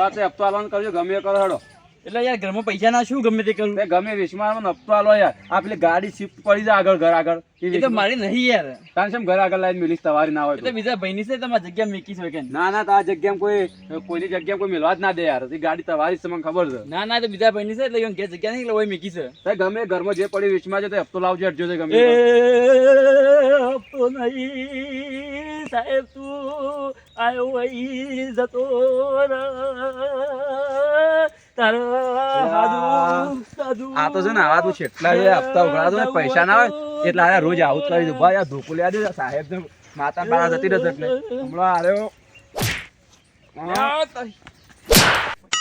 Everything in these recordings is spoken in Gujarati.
વાત હપ્તો આલવાનું કરજો ગમે કરો હેડો. એટલે યાર ઘરમાં પૈસા ના શું ગમે તે કરું? ગમે વિશ્વમાં હપ્તો આલો યાર. આ પેલી ગાડી શિફ્ટ પડી જાય આગળ ઘર આગળ. એ તો મારી નહીં યાર. તાન શેમ ઘર આગળ લાઈન મિલીશ તમારી ના હોય એટલે તો. બીજા ભાઈની છે તમારી જગ્યા મેકી છે કે ના ના તો આ જગ્યામાં કોઈ કોઈની જગ્યા કોઈ મિલવા જ ના દે યાર. એ ગાડી તમારી છે મને ખબર છે. ના ના તો બીજા ભાઈની છે એટલે એમ કે જગ્યા નહીં એટલે ઓય મેકી છે તે ગમે ઘરમાં જે પડી વેચમાં છે તે હપ્તો લાવજો અડજો તે ગમે હપ્તો નહીં સાહેબ તું આયો વહી જતો. તારા આ તો છે ને આવા તું છેટલા હપ્તા ઉઘરાતો ને પૈસા ના હોય એટલે આ રોજ આવું જ કરી દઉં. ભાઈ આ ધોકો લેવા દે સાહેબ ને માતા પાડા જતી રહેશે એટલે. હમણાં.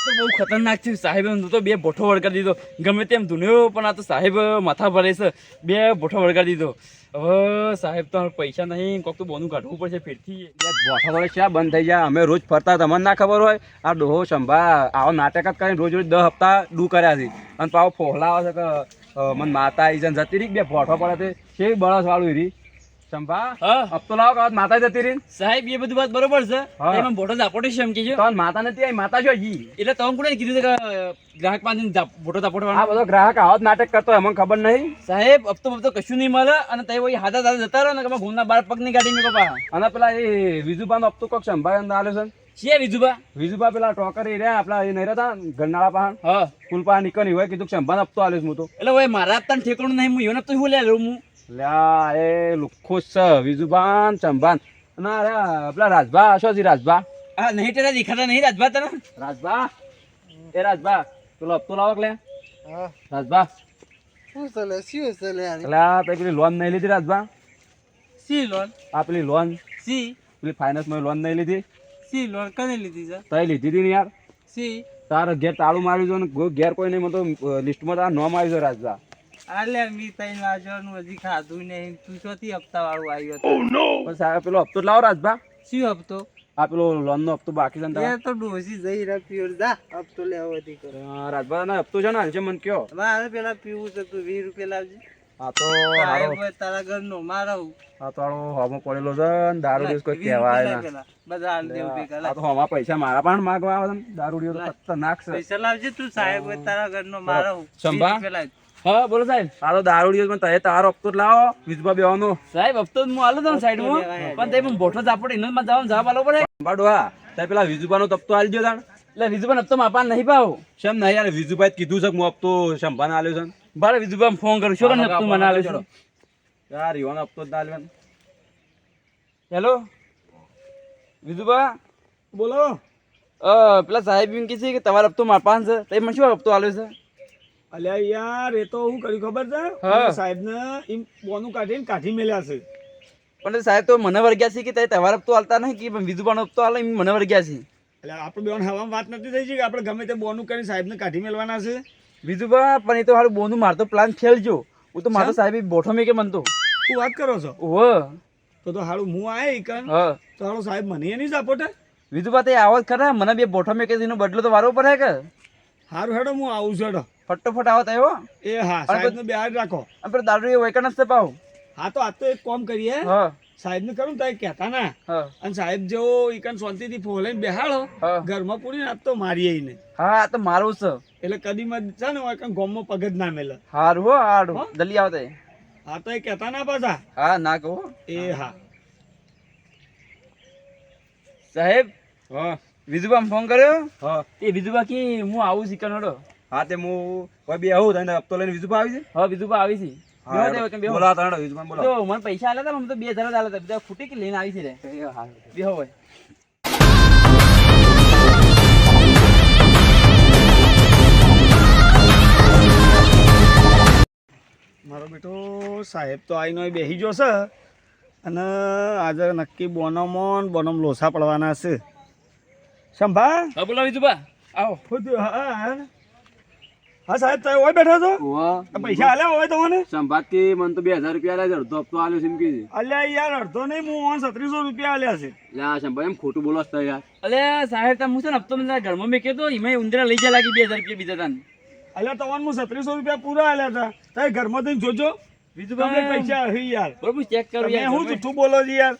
તો બહુ ખતરનાક છે. સાહેબ હું તો બે બોઠો વળગાડી દીધો. ગમે તેમ ધૂન્યો પણ આ તો સાહેબ માથા ભરે છે. બે બોઠો વળગાડી દીધો. હવે સાહેબ, તો પૈસા નહીં, કોક તો બોનું કાઢવું પડશે ફેરથી. બોઠા વળે શા બંધ થઈ જાય અમે રોજ ફરતા, તમને ના ખબર હોય? આ ડોહો સંભા, આવો નાટક જ કરીને રોજ રોજ દસ હપ્તા ડૂ કર્યા છે. અને પાછો ફોહલા આવે છે કે મને માતા આવી જન જતી રહી બે બોઠો પડે છે કેવી બળસ વાળું રી. સંભા અબ તો લાવો કાવત માતા જતી રહી? સાહેબ એ બધું વાત બરોબર છે. હા. એમાં બોટો ઝાપોટો છે એમ કીજો તો માતા નથી આવી માતા જો ઈ એટલે તમે કોને કીધું કે ગ્રાહક પાસે બોટો ઝાપોટો આ બધો ગ્રાહક આવત નાટક કરતો અમને ખબર નહીં. સાહેબ અબ તો તો કશું નહીં મળે અને તઈ ઓય હાથા દાદા જતા રહો ને કે ઘૂમના બાર પગની ગાડી મેં કપા અને પેલા એ વિજુબાનો અબ તો કોક સંભાળ અંદર આલે છે? છે વિજુબા વિજુબા પેલા ટોકર એ રહ્યા આપણા એ નહીં રહેતા ગરનાળા પાહણ હા. કુલ પાહણ નીકળી હોય કીધું કે સંભાળ હપ્તો આલ્યો છે હું તો. એટલે ભાઈ મારા તને ઠેકણું નહીં હું એવું તો શું લે લઉં હું? લ્યા એ લુખો છે વિજુભાન સંભાન અને અરે પેલા રાજભા શું છે રાજભા. હા નહીં તેરા દેખાતા નહીં રાજભા તને? રાજભા? એ રાજભા પેલો હપ્તો લાવો લે? હા. રાજભા. શું ચાલે શું ચાલે આ તે પેલી લોન નહીં લીધી રાજભા? સી લોન આ પેલી લોન સી પેલી ફાઇનાન્સમાં લોન નહીં લીધી? સી લોન કને લીધી છે? તઈ લીધી હતી ને યાર. સી તારે ઘેર તાળું માર્યું છે ને ઘેર કોઈ નહીં મને લિસ્ટમાં તારા નોમ આવ્યું છે રાજભા. આલે મી તઈ વાજવાનું હજી ખાધું નહીં. તું શોથી હપ્તા વાળું આવ્યો પણ સાહેબ પેલો હપ્તો જ લાવો રાજભા. શું હપ્તો? આ પેલો લોન નો હપ્તો બાકી છે ને તો ડોસી જઈ રહ્યા પીવર જા હપ્તો લેવો હતી કરો. રાજભા ના હપ્તો છે ને હાલ મને કયો. મારે પેલા પીવું છે તું વીસ રૂપિયા લાવજે. આ તો હારો- તારા ઘર નો મારો. આ તો પડેલો છે ને દારૂ કોઈ કહેવાય ના. બધા આ તો હોમાં પૈસા મારા પણ માગવા આવે દારૂડિયો તો ખતરનાક છે. પૈસા લાવજે તું સાહેબ હોય તારા ઘર નો મારો. સંભા? હા બોલો સાહેબ. આ દારૂ દારૂડિયો પણ તમે તારો હપ્તો લાવો. વીજભા બેવાનો સાહેબ હપ્તો હું આલો તમે સાઈડમાં પણ તે બોઠો ચાપડે એનો માં જવાનું જવાબ આલો પડે. બાડો હા. તમે પેલા વિજુભાનો આલી દો તાણ. એટલે વિજુભાઈ હપ્તો માપા નહીં પાવ શેમ નહીં યાર વિજુભાઈ કીધું છે કે હું હપ્તો સંભાને આલ્યો છે બારે વિજુભાઈ ફોન કરું શું હપ્તો મને આલ્યો છે? યાર ઈવાનો હપ્તો જ ના આલ્યો હેલો? વિજુભા? બોલો. પેલા સાહેબ એમ કહે છે કે તમારો હપ્તો માપાન છે. તો મને શું હપ્તો આલ્યો છે? અલ્યા યાર એ તો હું કર્યું ખબર છે. સાહેબ ને એમ બોનું કાઢીને કાઢી મેલ્યા છે. પણ સાહેબ તો મને વર્ગ્યા છે કે તે તહેવાર હપ્તો આલતા નહીં કે વિજુભાનો હપ્તો આલે એમ મને વર્ગ્યા છે? એટલે આપણે બેન હવામાં વાત નથી થઈ છે કે આપણે ગમે તે બોનું કરીને સાહેબને કાઢી મેળવાના છે. વિજુભા પણ એ તો હારું બોનું મારતો પ્લાન ફેલ જો હું તો મારો સાહેબ બોઠો મેં કે મનતો તું. વાત કરો છો? ઓ તો તો હારું હું આય ઈકન. હા. તો હારું સાહેબ મને નહીં સપોર્ટ બીજું તે આવો જ ખરા. મને બે બોઠો મેં કે બદલો તો વારો પડે કે? હારું હેડો હું આવું છું હેડો. ફટોફટ આવો તો એ હા સાહેબ બે હાથ રાખો. અને પર દારૂ એ વૈકણ જ પાવ હા તો આ તો એક કામ કરીએ. હા. સાહેબને કરું તો કહેતા ના. હા. અને સાહેબ જેવો ઈકન શાંતિથી ફોલે બેહાડો. ઘરમાં પૂરીને આજ તો મારીએ એને હા તો મારું છે. એટલે કદીમાં છે ને ઈકન ગોમમાં પગ જ ના મેલે. હારું હો હારું. જલ્દી આવતે હા તો એ કહેતા ના પાછા. હા ના કહો એ હા. સાહેબ હા. વિજુબા ફોન કર્યો? હા. એ વિજુબા કી હું આવું શીખણ હડો હા તે હું કોઈ બે આવું તને હપ્તો લઈને વિઝુપા આવી છે. હા વિઝુપા આવી. છે તે. બોલા તાણ વિજુભાન બોલો જો મને પૈસા આલ્યા હતા મને તો બે હજાર જ બધા ફૂટી કે લઈને આવી છે રે. બે હોય મારો બેટો સાહેબ તો આવીને બેહી જોશે ગયો છે અને આજે નક્કી બોનમોન બોનમ લોસા પડવાના છે. સંભા? હા બોલો વિજુબા આવો. હા. હા સાહેબ તમે ઓય બેઠા છો? પૈસા આલ્યા હોય તમને? સંભાત કે મને તો બે હજાર રૂપિયા આલ્યા છે અડધો હપ્તો આલ્યો છે એમ કીધું અલ્યા યાર અડધો નહીં હું ઓન સત્રીસો રૂપિયા આલ્યા છે. લે આ સંભાઈ એમ ખોટું બોલો છો યાર. અલે સાહેબ તમે હું છે ને હપ્તો મને ઘરમાં મેં કહેતો એમાં ઉંદરા લઈ જાય લાગી બે હજાર રૂપિયા બીજા તાન. અલ્યા તમને હું સત્રીસો રૂપિયા પૂરા આલ્યા હતા. તમે ઘરમાં થઈને જોજો. બીજું તમને પૈસા આવી યાર. બરોબર ચેક કરું યાર હું જૂઠું બોલો છું યાર?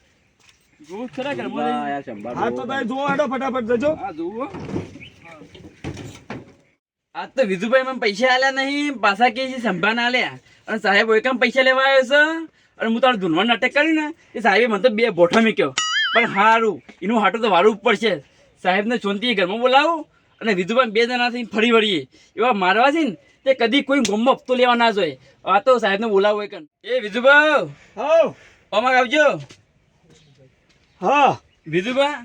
જોવું જ ખરા ઘરમાં હા, હા તો તમે જોવો હેડો ફટાફટ જજો. હા જોવું હો. આજ તો વિધુભાઈ મને પૈસા આલ્યા નહીં પાછા કે છે સંભાન આલ્યા અને સાહેબ કામ પૈસા લેવા આવ્યો છે? અને હું તારું ધૂનવા નાટક કર્યું ને એ સાહેબે મને તો બે બોઠા મૂક્યો. પણ હારું એનું હાટું તો વારું ઉપર છે. સાહેબને ચોંતી ઘરમાં બોલાવું અને વિધુભાઈ બે જણા થઈને ફરી વળીએ. એવા મારવા છે ને તે કદી કોઈ ગમો હપ્તો લેવા ના જોઈએ. આ તો સાહેબને બોલાવો એક એ વિધુભાઈ! હા અમાર આવજો. હા. વિધુભા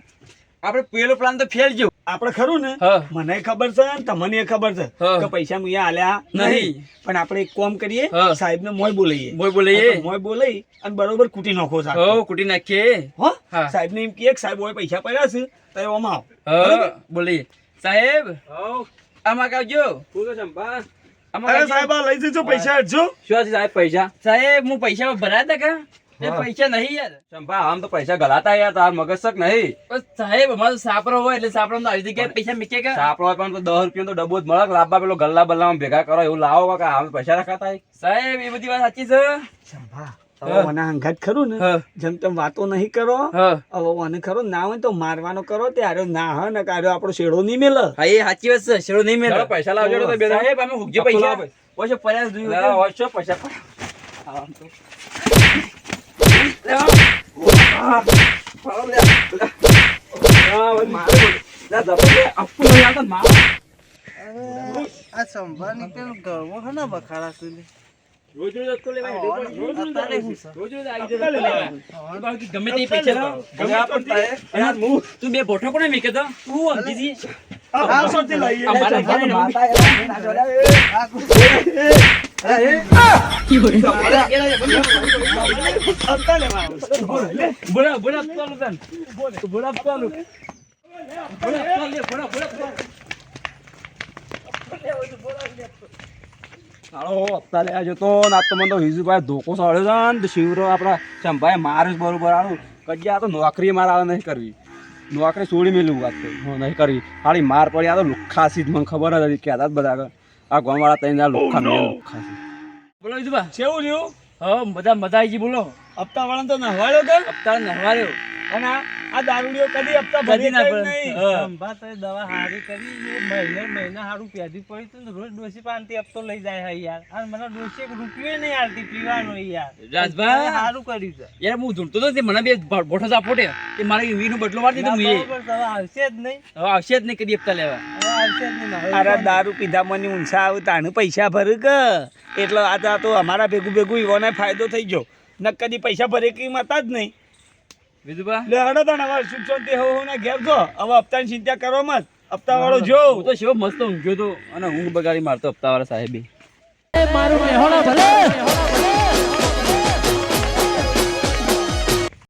આપણે પેલો પ્લાન તો ફેલ ગયો આપણે ખરું ને? મને ખબર છે તમને ખબર છે કે પૈસા મુએ આલ્યા નહીં. પણ આપણે એક કોમ કરીએ સાહેબ ને મોય બોલાઈએ. મોય બોલાઈએ. મોય બોલાઈ અને બરોબર કૂટી નાખો સાહેબ. હો કુટી નાખીએ. હો? સાહેબ ને એમ કે સાહેબ હોય પૈસા પડ્યા છે તો એવામાં આવ. હા બોલીએ. સાહેબ હઉ, આમાં આવજો? શું છે ચંપા? આમાં અરે સાહેબ આ લઈ જજો પૈસા હટજો શું સાહેબ પૈસા? સાહેબ હું પૈસા ભરાયા હતા કા? એ પૈસા નહીં યાર. ચંપા આમ તો પૈસા ગલાતા યાર તાર મગજ શક નહીં. પણ સાહેબ અમારો સાપરો હોય એટલે સાપરો આવી જગ્યાએ પૈસા મીકે કા? સાપડો હોય પણ તો દસ રૂપિયા તો ડબ્બો જ મળે. કે પેલો ગલ્લા બલ્લામાં ભેગા કરો એવું લાવો કે આમ પૈસા રખાતા સાહેબ એ બધી વાત સાચી છે. સંભા મને હંગાત ખરું ને. જેમ તમે વાતો નહીં કરો. હવે મને ખરો ના હોય તો મારવાનો કરો ત્યારે ના હ ને કાઢો આપણો શેડો નહીં મેલે. હા એ સાચી વાત છે શેડો નહીં મેળ પૈસા લાવજો તો બે સાહેબ અમે હુકજો પૈસા. ઓછો પૈસા આમ તો. આ સંભાળની પેલું ગળવો હે ને બખાડા સુધી રોજ રોજ આપતો લેવાય, રોજ રોજ, રોજ રોજ આવી. બાકી ગમે તે પૈસા ગમે આપણને થાય. હું- તું બે બોઠો કોને મીકે તો તું અંજીજી આ પાછળથી લઈએ. આ માતા એ ના જોડે. આવું બોલા ચાલુ તન બોલા ચાલુ બોલા ચાલુ બોલા બોલા ચાલુ સાળો હપ્તા લેવા જતો ને આ તો મને તો વિજુભાઈ ધોકો સાળ્યો છે ને શિવરો આપણા ચંપાએ મારે જ બરોબર આનું કજ્યા તો નોકરી મારે આવે નહીં કરવી નોકરી છોડી મેલું વાત નહીં કરવી ખાલી માર પડી આ તો લુખાસી જ મને ખબર નથી હતી કહેતા જ બધા આ ગામવાળા તઈને આ લુખા મેં લુખ્ખાસી બોલો વિધુભા કેવું રહ્યું હા બધા મજા આવી ગઈ બોલો. હપ્તા વાળા તો નહવાડ્યો કે? અવતાર નહવાર્યો અને આ- દારૂડિયો કદી હપ્તા ભરી ના તો દવા હારી કરી એ મહિને મહિને હારું પ્યાદી પડી તું રોજ ડોસી પાંતી હપ્તો લઈ જાય હે યાર. અને મને ડોસી એક રૂપિયો નહીં આલતી પીવાનો યાર. રાજભાઈ હારું કર્યું છે. યાર હું ઢૂંઢતો તો મને બે બોઠો આપો તે કે મારે વીનો બદલો મારી દીધો મેં. આવશે જ નહીં. હવે આવશે જ નહીં કદી હપ્તા લેવા. આવશે જ નહીં. અરે દારૂ પીધા મને ઊંચા આવે તાને પૈસા ભરું કે. એટલે આ તો- અમારા ભેગું ભેગું ઈવોને ફાયદો થઈ ગયો. ન કદી પૈસા ભરે કે મતા જ નહીં. વિધુભા લે હડો તાણ હવે સુખ શાંતિ હો હો ને ઘેર જો. હવે હપ્તાની ચિંતા કરો મત. હપ્તા વાળો જો. હું તો શિવ મસ્ત ઊંઘ્યો તો અને ઊંઘ બગાડી મારતો હપ્તા વાળા સાહેબી મારું મેહોણા ભલે.